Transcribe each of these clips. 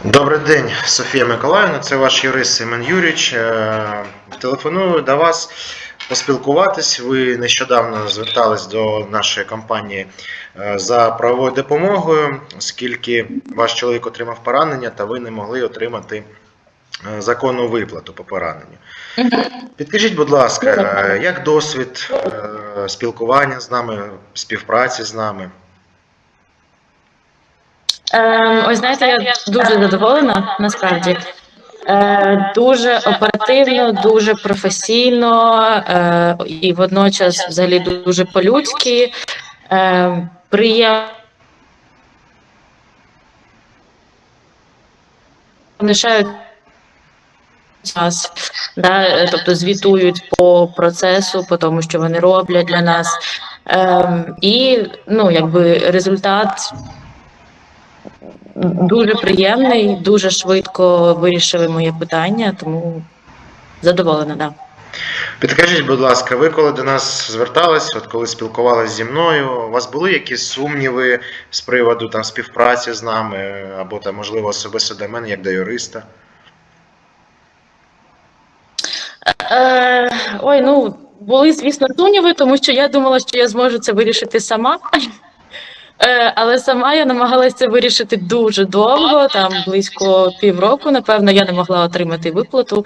Добрий день, Софія Миколаївна. Це ваш юрист Семен Юріч. Е, Телефоную до вас поспілкуватись. Ви нещодавно звертались до нашої компанії е, за правовою допомогою, оскільки ваш чоловік отримав поранення, та ви не могли отримати е, законну виплату по пораненню. Підкажіть, будь ласка, як досвід спілкування з нами, співпраці з нами? Е, ось знаєте, я дуже задоволена насправді. Е, дуже оперативно, дуже професійно е, і водночас взагалі дуже по-людськи. Е, приємно. Лишають нас, да, тобто звітують по процесу, по тому, що вони роблять для нас. Ем, і ну, якби результат дуже приємний, дуже швидко вирішили моє питання, тому задоволена, да. Підкажіть, будь ласка, ви коли до нас звертались, от коли спілкувалися зі мною, у вас були якісь сумніви з приводу там співпраці з нами, або там, можливо, особисто до мене, як до юриста? Е, ой, ну були, звісно, сумніви, тому що я думала, що я зможу це вирішити сама. Е, але сама я намагалася це вирішити дуже довго, там близько півроку, напевно, я не могла отримати виплату.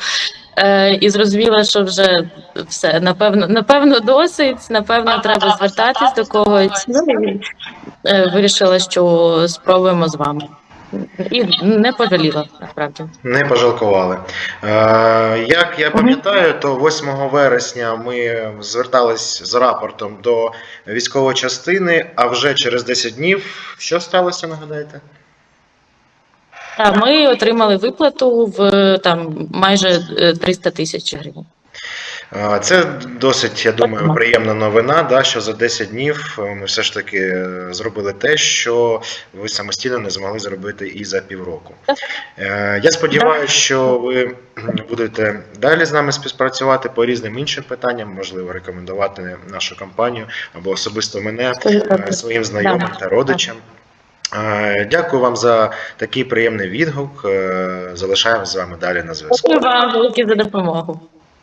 Е, і зрозуміла, що вже все, напевно, напевно, досить, напевно, треба звертатись до когось. Ну, і, е, вирішила, що спробуємо з вами. І не пожаліла, насправді. Не пожалкували. Е, як я пам'ятаю, то 8 вересня ми звертались з рапортом до військової частини, а вже через 10 днів що сталося, нагадаєте? Та ми отримали виплату в там майже е, 300 тисяч гривень. Це досить, я думаю, приємна новина, да, що за 10 днів е, ми все ж таки е, зробили те, що ви самостійно не змогли зробити і за півроку. Е, Я сподіваюся, що ви будете далі з нами співпрацювати по різним іншим питанням, можливо, рекомендувати нашу компанію або особисто мене своїм знайомим та родичам. Дякую вам за такий приємний відгук. Залишаємо з вами далі на зв'язку. Дякую вам велике за допомогу.